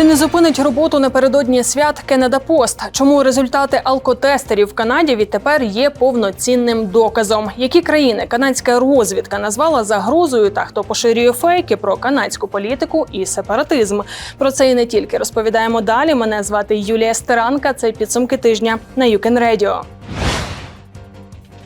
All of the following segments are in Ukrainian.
Чи не зупинить роботу напередодні свят Кеннеда Пост? Чому результати алкотестерів в Канаді відтепер є повноцінним доказом? Які країни канадська розвідка назвала загрозою та хто поширює фейки про канадську політику і сепаратизм? Про це і не тільки розповідаємо далі. Мене звати Юлія Стеранка. Це підсумки тижня на Юкен Радіо.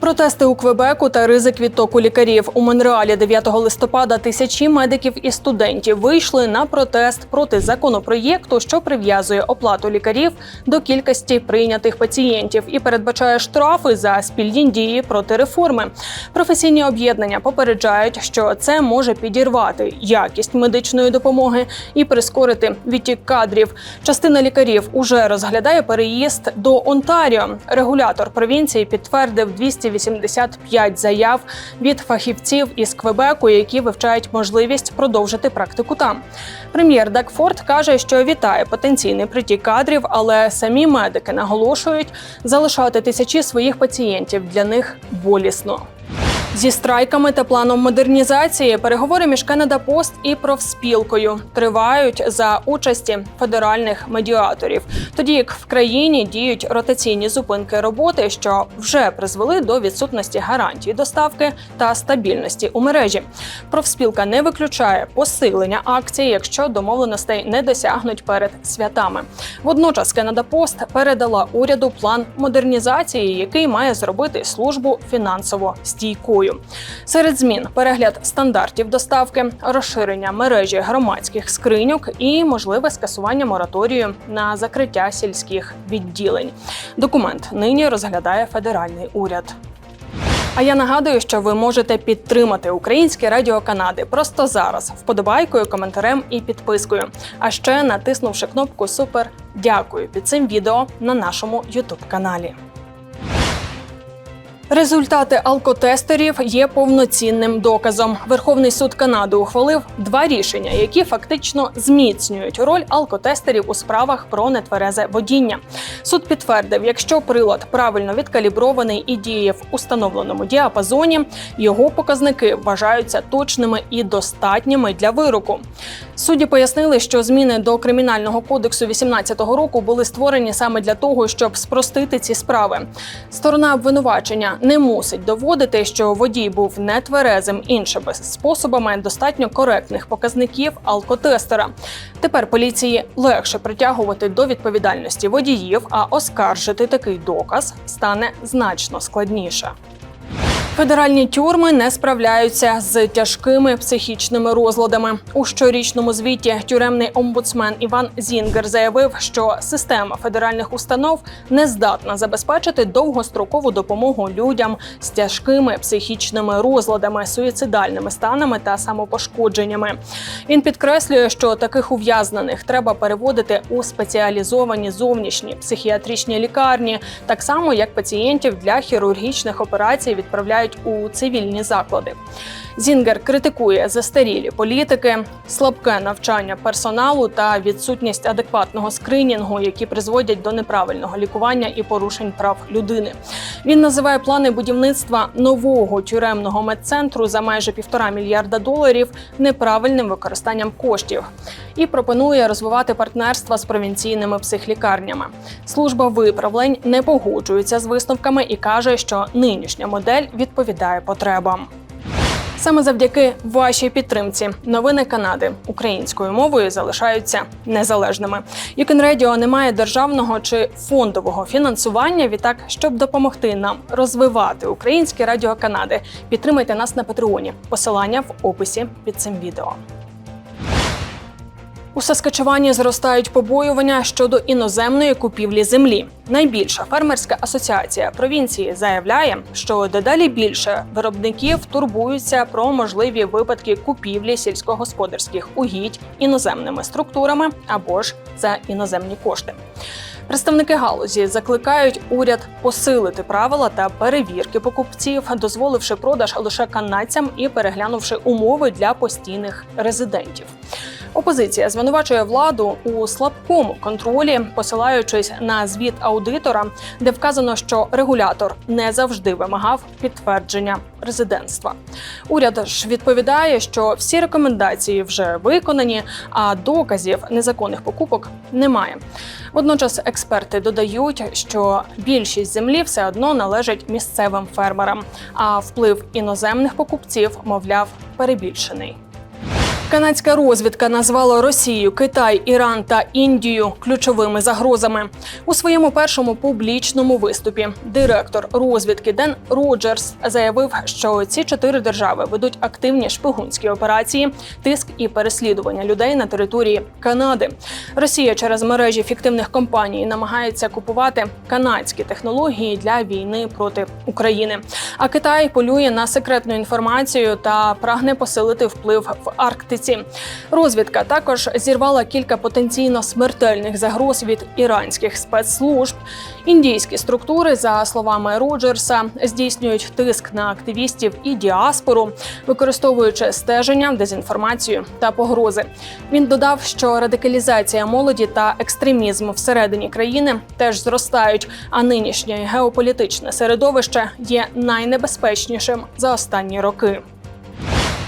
Протести у Квебеку та ризик відтоку лікарів у Монреалі 9 листопада тисячі медиків і студентів вийшли на протест проти законопроєкту, що прив'язує оплату лікарів до кількості прийнятих пацієнтів і передбачає штрафи за спільні дії проти реформи. Професійні об'єднання попереджають, що це може підірвати якість медичної допомоги і прискорити відтік кадрів. Частина лікарів уже розглядає переїзд до Онтаріо. Регулятор провінції підтвердив 285 заяв від фахівців із Квебеку, які вивчають можливість продовжити практику там. Прем'єр Дакфорд каже, що вітає потенційний притік кадрів, але самі медики наголошують, залишати тисячі своїх пацієнтів для них болісно. Зі страйками та планом модернізації переговори між Канада Пост і профспілкою тривають за участі федеральних медіаторів, тоді як в країні діють ротаційні зупинки роботи, що вже призвели до відсутності гарантій доставки та стабільності у мережі. Профспілка не виключає посилення акцій, якщо домовленостей не досягнуть перед святами. Водночас Канада Пост передала уряду план модернізації, який має зробити службу фінансово стійкою. Серед змін перегляд стандартів доставки, розширення мережі громадських скриньок і можливе скасування мораторію на закриття сільських відділень. Документ нині розглядає федеральний уряд. А я нагадую, що ви можете підтримати українське радіо Канади просто зараз, вподобайкою, коментарем і підпискою. А ще натиснувши кнопку Супер дякую під цим відео на нашому Ютуб каналі. Результати алкотестерів є повноцінним доказом. Верховний суд Канади ухвалив два рішення, які фактично зміцнюють роль алкотестерів у справах про нетверезе водіння. Суд підтвердив, якщо прилад правильно відкалібрований і діє в установленому діапазоні, його показники вважаються точними і достатніми для вироку. Судді пояснили, що зміни до кримінального кодексу 2018 року були створені саме для того, щоб спростити ці справи. Сторона обвинувачення не мусить доводити, що водій був нетверезим іншими способами достатньо коректних показників алкотестера. Тепер поліції легше притягувати до відповідальності водіїв, а оскаржити такий доказ стане значно складніше. Федеральні тюрми не справляються з тяжкими психічними розладами. У щорічному звіті тюремний омбудсмен Іван Зінгер заявив, що система федеральних установ не здатна забезпечити довгострокову допомогу людям з тяжкими психічними розладами, суїцидальними станами та самопошкодженнями. Він підкреслює, що таких ув'язнених треба переводити у спеціалізовані зовнішні психіатричні лікарні, так само як пацієнтів для хірургічних операцій відправляють у цивільні заклади. Зінгер критикує застарілі політики, слабке навчання персоналу та відсутність адекватного скринінгу, які призводять до неправильного лікування і порушень прав людини. Він називає плани будівництва нового тюремного медцентру за майже півтора мільярда доларів неправильним використанням коштів і пропонує розвивати партнерства з провінційними психлікарнями. Служба виправлень не погоджується з висновками і каже, що нинішня модель відповідає потребам. Саме завдяки вашій підтримці новини Канади українською мовою залишаються незалежними. Юкен Радіо не має державного чи фондового фінансування. Відтак, щоб допомогти нам розвивати українське радіо Канади, підтримайте нас на Патреоні. Посилання в описі під цим відео. У Саскачевані зростають побоювання щодо іноземної купівлі землі. Найбільша фермерська асоціація провінції заявляє, що дедалі більше виробників турбуються про можливі випадки купівлі сільськогосподарських угідь іноземними структурами або ж за іноземні кошти. Представники галузі закликають уряд посилити правила та перевірки покупців, дозволивши продаж лише канадцям і переглянувши умови для постійних резидентів. Опозиція звинувачує владу у слабкому контролі, посилаючись на звіт аудитора, де вказано, що регулятор не завжди вимагав підтвердження резидентства. Уряд ж відповідає, що всі рекомендації вже виконані, а доказів незаконних покупок немає. Водночас експерти додають, що більшість землі все одно належить місцевим фермерам, а вплив іноземних покупців, мовляв, перебільшений. Канадська розвідка назвала Росію, Китай, Іран та Індію ключовими загрозами у своєму першому публічному виступі. Директор розвідки Ден Роджерс заявив, що ці чотири держави ведуть активні шпигунські операції, тиск і переслідування людей на території Канади. Росія через мережі фіктивних компаній намагається купувати канадські технології для війни проти України. А Китай полює на секретну інформацію та прагне посилити вплив в Арктиці. Розвідка також зірвала кілька потенційно смертельних загроз від іранських спецслужб. Індійські структури, за словами Роджерса, здійснюють тиск на активістів і діаспору, використовуючи стеження, дезінформацію та погрози. Він додав, що радикалізація молоді та екстремізм всередині країни теж зростають. А нинішнє геополітичне середовище є найнебезпечнішим за останні роки.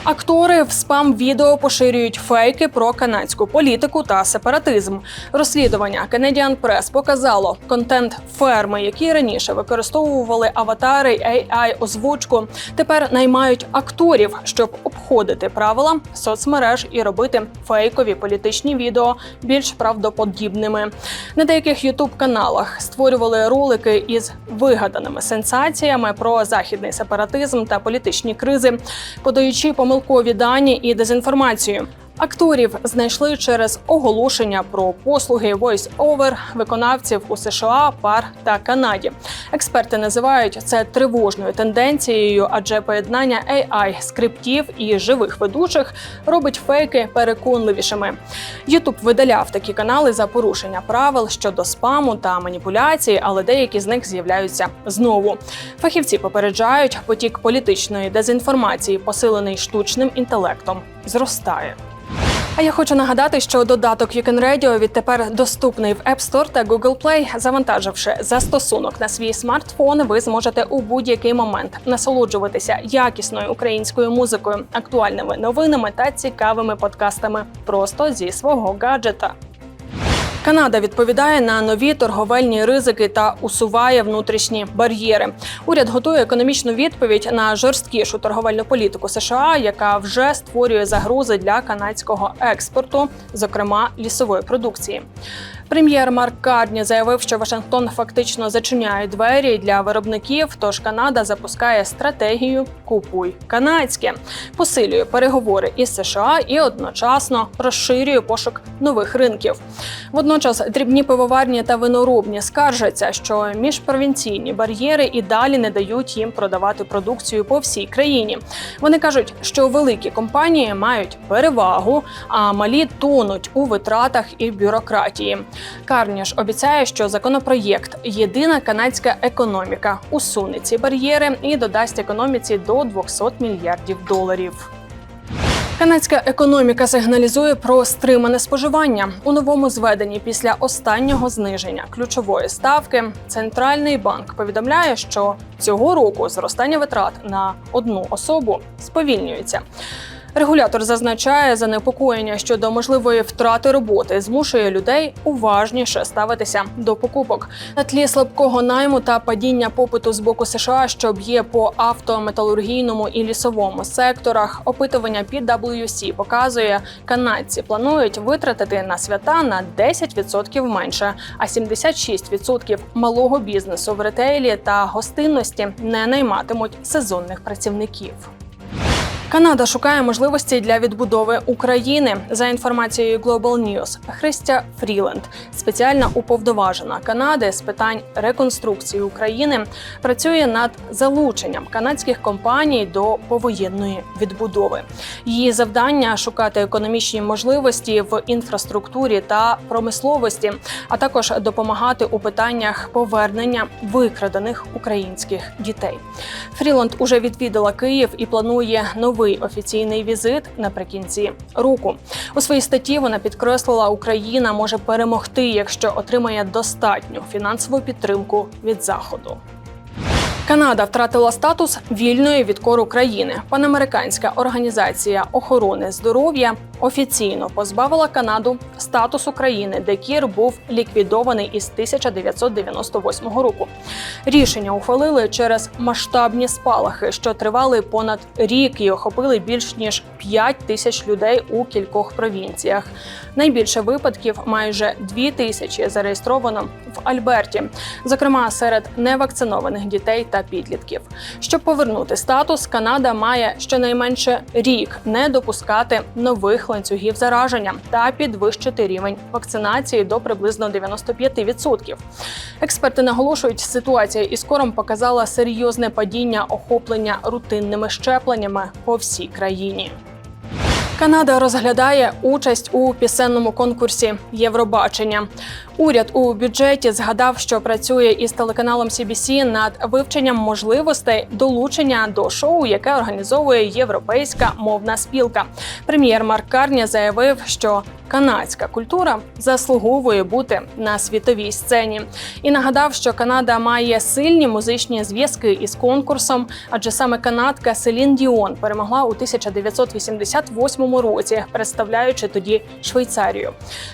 Актори в спам-відео поширюють фейки про канадську політику та сепаратизм. Розслідування Canadian Press показало контент ферми, які раніше використовували аватари AI озвучку. Тепер наймають акторів, щоб обходити правила соцмереж і робити фейкові політичні відео більш правдоподібними. На деяких ютуб каналах створювали ролики із вигаданими сенсаціями про західний сепаратизм та політичні кризи, подаючи помилкові дані і дезінформацію. Акторів знайшли через оголошення про послуги voice-over виконавців у США, ПАР та Канаді. Експерти називають це тривожною тенденцією, адже поєднання AI, скриптів і живих ведучих робить фейки переконливішими. Ютуб видаляв такі канали за порушення правил щодо спаму та маніпуляції, але деякі з них з'являються знову. Фахівці попереджають, потік політичної дезінформації, посилений штучним інтелектом, зростає. А я хочу нагадати, що додаток You Radio відтепер доступний в App Store та Google Play. Завантаживши застосунок на свій смартфон, ви зможете у будь-який момент насолоджуватися якісною українською музикою, актуальними новинами та цікавими подкастами просто зі свого гаджета. Канада відповідає на нові торговельні ризики та усуває внутрішні бар'єри. Уряд готує економічну відповідь на жорсткішу торговельну політику США, яка вже створює загрози для канадського експорту, зокрема лісової продукції. Прем'єр Марк Карні заявив, що Вашингтон фактично зачиняє двері для виробників. Тож Канада запускає стратегію Купуй канадське, посилює переговори із США і одночасно розширює пошук нових ринків. Водночас дрібні пивоварні та виноробні скаржаться, що міжпровінційні бар'єри і далі не дають їм продавати продукцію по всій країні. Вони кажуть, що великі компанії мають перевагу, а малі тонуть у витратах і бюрократії. Карніш обіцяє, що законопроєкт Єдина канадська економіка усуне ці бар'єри і додасть економіці до 200 мільярдів доларів. Канадська економіка сигналізує про стримане споживання у новому зведенні після останнього зниження ключової ставки. Центральний банк повідомляє, що цього року зростання витрат на одну особу сповільнюється. Регулятор зазначає занепокоєння щодо можливої втрати роботи, змушує людей уважніше ставитися до покупок на тлі слабкого найму та падіння попиту з боку США, що б'є по автометалургійному і лісовому секторах. Опитування PwC показує, канадці планують витратити на свята на 10% менше, а 76% малого бізнесу в ретейлі та гостинності не найматимуть сезонних працівників. Канада шукає можливості для відбудови України. За інформацією Global News, Христя Фріленд, спеціальна уповноважена Канади з питань реконструкції України, працює над залученням канадських компаній до повоєнної відбудови. Її завдання шукати економічні можливості в інфраструктурі та промисловості, а також допомагати у питаннях повернення викрадених українських дітей. Фріланд уже відвідала Київ і планує новий новий офіційний візит наприкінці року. У своїй статті вона підкреслила, Україна може перемогти, якщо отримає достатню фінансову підтримку від заходу. Канада втратила статус вільної від кору країни. Панамериканська організація охорони здоров'я офіційно позбавила Канаду статусу країни, де кір був ліквідований із 1998 року. Рішення ухвалили через масштабні спалахи, що тривали понад рік і охопили більш ніж 5 тисяч людей у кількох провінціях. Найбільше випадків майже 2 тисячі зареєстровано в Альберті, зокрема серед невакцинованих дітей та підлітків. Щоб повернути статус, Канада має щонайменше рік не допускати нових ланцюгів зараження та підвищити рівень вакцинації до приблизно 95%. Експерти наголошують, ситуація із кором показала серйозне падіння охоплення рутинними щепленнями по всій країні. Канада розглядає участь у пісенному конкурсі Євробачення. Уряд у бюджеті згадав, що працює із телеканалом CBC над вивченням можливостей долучення до шоу, яке організовує європейська мовна спілка. Прем'єр Марк Карні заявив, що канадська культура заслуговує бути на світовій сцені, і нагадав, що Канада має сильні музичні зв'язки із конкурсом, адже саме канадка Селін Діон перемогла у 1988 році, представляючи тоді Швейцарію.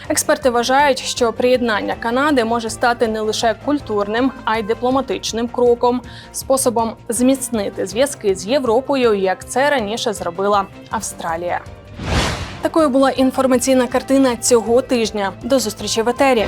Експерти вважають, що приєднання Канади може стати не лише культурним, а й дипломатичним кроком, способом зміцнити зв'язки з Європою, як це раніше зробила Австралія. Такою була інформаційна картина цього тижня. До зустрічі в етері.